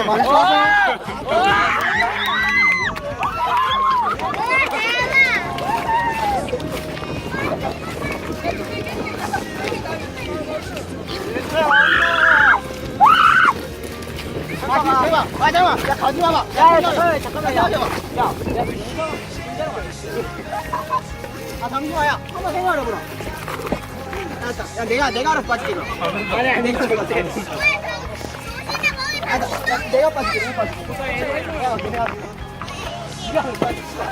많이 좋아서 잠깐만. 아, 잠깐만. 야, 가지 마봐. 야, 잠깐만, 잠깐만. 야, 야, 야, 아, 잠시만 야. 한번 생각해보라. 야, 내가, 내가 알아서 빠질게, 그럼. 내가 내가 빠질게. 아, 나, 나, 내가 빠질게, 내가 빠질게. 내가, 내가. 네가 빠질게.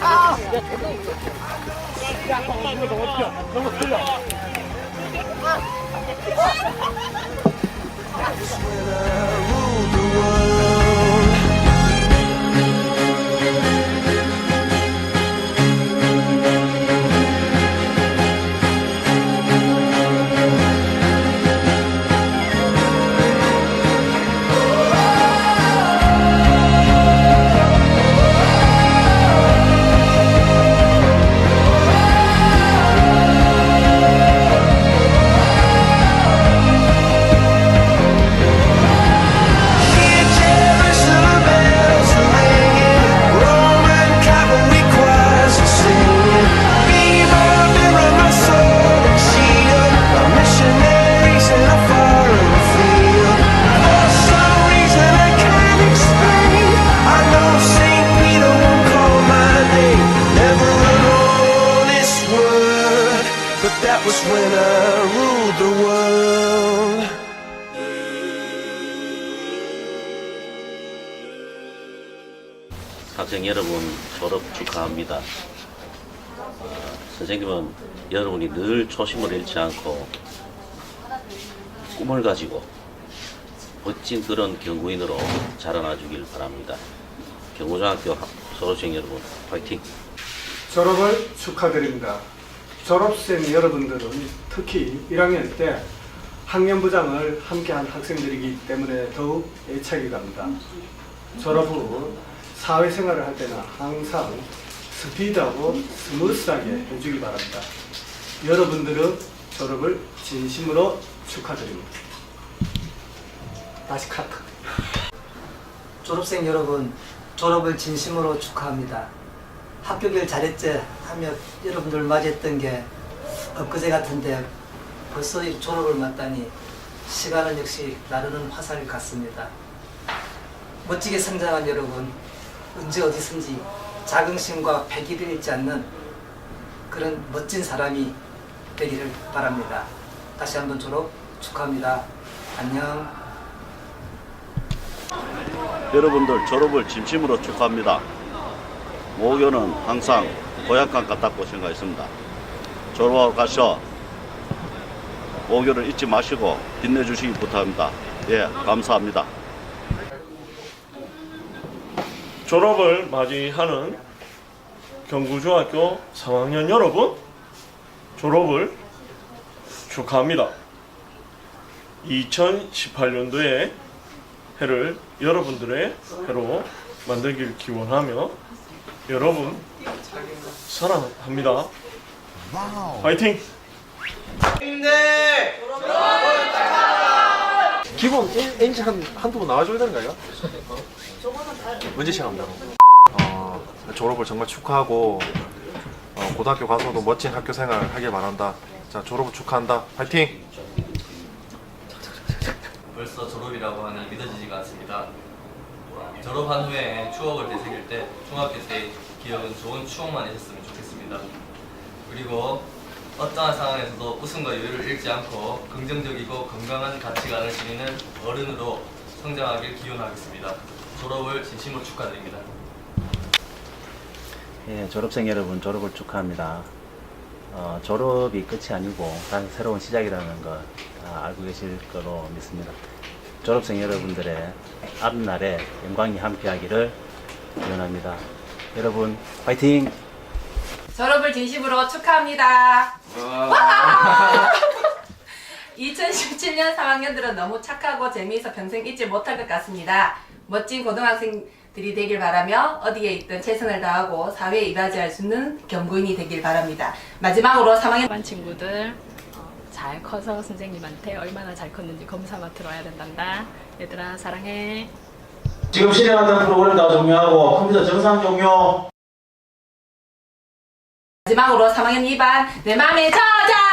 아! 야, 대박. 야, 너무 너무 틀려. 너무 틀려. Jerusalem 학생 여러분 졸업 축하합니다. 어, 선생님은 여러분이 늘 초심을 잃지 않고 꿈을 가지고 멋진 그런 경구인으로 자라나 주길 바랍니다. 경구중학교 학- 졸업생 여러분 화이팅! 졸업을 축하드립니다. 졸업생 여러분들은 특히 1학년 때 학년부장을 함께한 학생들이기 때문에 더욱 애착이 갑니다. 졸업 후 사회생활을 할 때는 항상 스피드하고 스무스하게 해주기 바랍니다. 여러분들은 졸업을 진심으로 축하드립니다. 다시 카트. 졸업생 여러분, 졸업을 진심으로 축하합니다. 학교길 잘했지 하며 여러분들 맞이했던 게 엊그제 같은데 벌써 이 졸업을 맞다니 시간은 역시 나르는 화살 같습니다. 멋지게 성장한 여러분, 언제 어디선지 자긍심과 패기를 잃지 않는 그런 멋진 사람이 되기를 바랍니다. 다시 한번 졸업 축하합니다. 안녕. 여러분들 졸업을 진심으로 축하합니다. 모교는 항상 고약한 같다고 생각했습니다. 졸업하고 가셔 모교를 잊지 마시고 빛내주시기 부탁합니다. 예, 감사합니다. 졸업을 맞이하는 경구중학교 3학년 여러분 졸업을 축하합니다. 2018년도에 해를 여러분들의 해로 만들길 기원하며 여러분 사랑합니다. 화이팅! 기본 NC 한, 한두 번 나와줘야 되는 거예요? 언제 시작합니다? 어, 졸업을 정말 축하하고 어, 고등학교 가서도 멋진 학교 생활 하길 바란다. 자, 졸업을 축하한다. 파이팅! 벌써 졸업이라고 하니 믿어지지가 않습니다. 졸업한 후에 추억을 되새길 때 중학교 때 기억은 좋은 추억만 있었으면 좋겠습니다. 그리고 어떠한 상황에서도 웃음과 여유를 잃지 않고 긍정적이고 건강한 가치관을 지니는 어른으로 성장하길 기원하겠습니다. 졸업을 진심으로 축하드립니다. 예, 졸업생 여러분 졸업을 축하합니다. 어, 졸업이 끝이 아니고 다시 새로운 시작이라는 거다 알고 계실 거로 믿습니다. 졸업생 여러분들의 앞날에 영광이 함께하기를 기원합니다. 여러분 파이팅! 졸업을 진심으로 축하합니다. 와. 2017년 3학년들은 너무 착하고 재미있어 평생 잊지 못할 것 같습니다. 멋진 고등학생들이 되길 바라며 어디에 있든 최선을 다하고 사회에 이바지할 수 있는 경구인이 되길 바랍니다. 마지막으로 3학년반 친구들 어, 잘 커서 선생님한테 얼마나 잘 컸는지 검사만 들어야 된단다. 얘들아 사랑해. 지금 실행하는 프로그램 다 종료하고 컴퓨터 정상 종료. 마지막으로 3학년 2반 내 맘에 젖어!